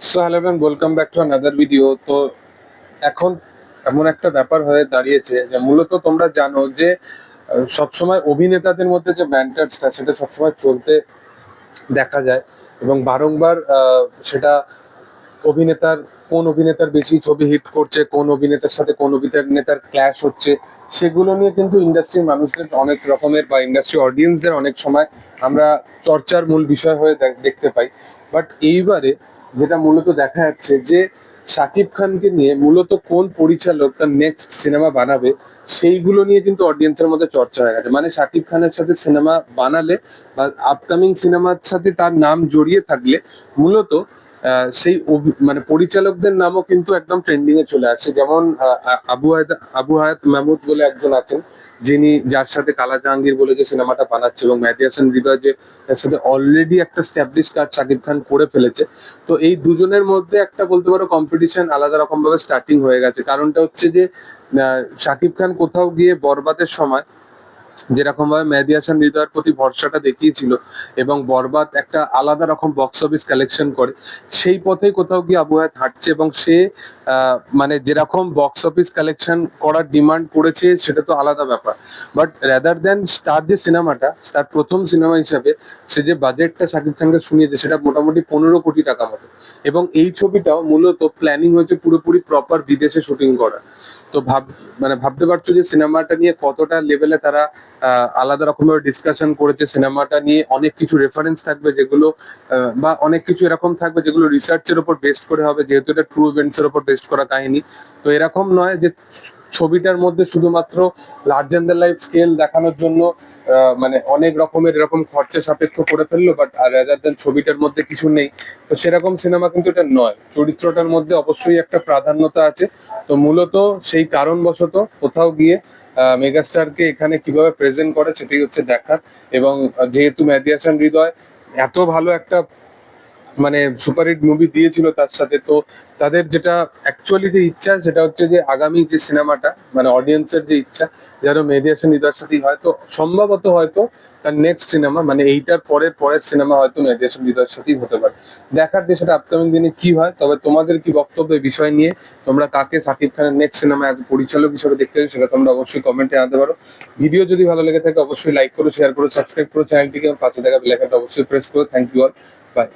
So hello ma'am welcome back to another video তো এখন এমন একটা ব্যাপার হয়ে দাঁড়িয়েছে যে মূলত তোমরা জানো যে সবসময় অভিনেতাদের মধ্যে যে ব্যান্টার্সটা সেটা সবসময় চলতে দেখা যায় এবং বারংবার সেটা অভিনেতার, কোন অভিনেতার বেশি ছবি হিট করছে, কোন অভিনেতার সাথে কোন অভিনেতার ক্ল্যাশ হচ্ছে, সেগুলো নিয়ে কিন্তু ইন্ডাস্ট্রির মানুষদের অনেক রকমের বা ইন্ডাস্ট্রি অডিয়েন্সদের অনেক সময় আমরা চর্চার মূল বিষয় হয়ে দেখতে পাই। বাট এইবারে যেটা মূলত দেখা যাচ্ছে যে শাকিব খানকে নিয়ে মূলত কোন পরিচালক তার নেক্সট সিনেমা বানাবে, সেইগুলো নিয়ে কিন্তু অডিয়েন্সের মধ্যে চর্চা হয়ে গেছে। মানে শাকিব খানের সাথে সিনেমা বানালে বা আপকামিং সিনেমার সাথে তার নাম জড়িয়ে থাকলে মূলত সেই মানে পরিচালকদের নামও কিন্তু একদম ট্রেন্ডিং এ চলে আসে যেমন আবু হায়াত আবু হায়াত মাহমুদ বলে একজন আছেন, যিনি যার সাথে কালা জাহাঙ্গীর বলে যে সিনেমাটা বানাচ্ছে এবং মেহেদী হাসান হৃদয় যে তার সাথে অলরেডি একটা স্ট্যাবলিশ কাজ শাকিব খান করে ফেলেছে। তো এই দুজনের মধ্যে একটা বলতে পারো কম্পিটিশন আলাদা রকম ভাবে স্টার্টিং হয়ে গেছে। কারণটা হচ্ছে যে শাকিব খান কোথাও গিয়ে বরবাদের সময় যেরকম ভাবে মেহেদী হাসান হৃদয়ের প্রতি ভরসাটা দেখিয়েছিল এবং বরবাদ একটা আলাদা রকম বক্স অফিস কালেকশন করে, সেই পথেই কোথাও গিয়ে আবু হায়াত হাঁটছে এবং সে মানে যেরকম বক্স অফিস কালেকশন করার ডিমান্ড করেছে সেটা তো আলাদা ব্যাপার। বাট রেদার দেন তার যে সিনেমাটা, তার প্রথম সিনেমা হিসাবে সে যে বাজেটটা শাকিব খানকে শুনিয়েছে, সেটা মোটামুটি পনেরো কোটি টাকা মতো। এবং এই ছবিটাও মূলত প্ল্যানিং হয়েছে পুরোপুরি প্রপার বিদেশে শুটিং করা। তো ভাব মানে ভাবতে পারছ যে সিনেমাটা নিয়ে কতটা লেভেলে তারা আলাদা রকমের ডিসকাশন করেছে সিনেমাটা নিয়ে। অনেক কিছু রেফারেন্স থাকবে যেগুলো বা অনেক কিছু এরকম থাকবে যেগুলো রিসার্চের উপর বেস্ট করে হবে, যেহেতু এটা ট্রু ইভেন্টস এর উপর বেস্ট করা কাহিনী। তো এরকম নয় যে ছবিটার মধ্যে শুধুমাত্র লার্জেন দ্য লাইফ স্কেল দেখানোর জন্য মানে অনেক রকমের এরকম খরচা সাপেক্ষ করে ফেলল বাট রাদার দেন ছবিটার মধ্যে কিছু নেই। তো সেরকম সিনেমা কিন্তু এটা নয়। চরিত্রটার মধ্যে অবশ্যই একটা প্রাধান্যতা আছে। তো মূলত সেই কারণবশত কোথাও গিয়ে মেগাস্টারকে এখানে কীভাবে প্রেজেন্ট করে সেটাই হচ্ছে দেখার। এবং যেহেতু মেহেদী হাসান হৃদয় এত ভালো একটা মানে সুপারহিট মুভি দিয়েছিল তার সাথে। তো তাদের যেটা অ্যাকচুয়ালি যে ইচ্ছা, সেটা হচ্ছে যে আগামী যে সিনেমাটা মানে অডিয়েন্সের যে ইচ্ছা, যেন মেহেদী হাসান হৃদয়ের সাথেই হয়তো, সম্ভবত হয়তো তার নেক্সট সিনেমা মানে এইটার পরের পরের সিনেমা হয়তো মেহেদী হাসান হৃদয়ের সাথেই হতে পারে। দেখার যে সেটা আপকামিং দিনে কি হয়, তবে তোমাদের কি বক্তব্য এই বিষয় নিয়ে, তোমরা কাকে সাকিব খানের নেক্সট সিনেমা অ্যাজ পরিচালক হিসেবে দেখতে চাই সেটা তোমরা অবশ্যই কমেন্টে আনতে পারো। ভিডিও যদি ভালো লেগে থাকে, অবশ্যই লাইক করো শেয়ার করো সাবস্ক্রাইব করো চ্যানেলটিকে পাশে থাকা বেল আইকনটা অবশ্যই প্রেস করো। Thank you all by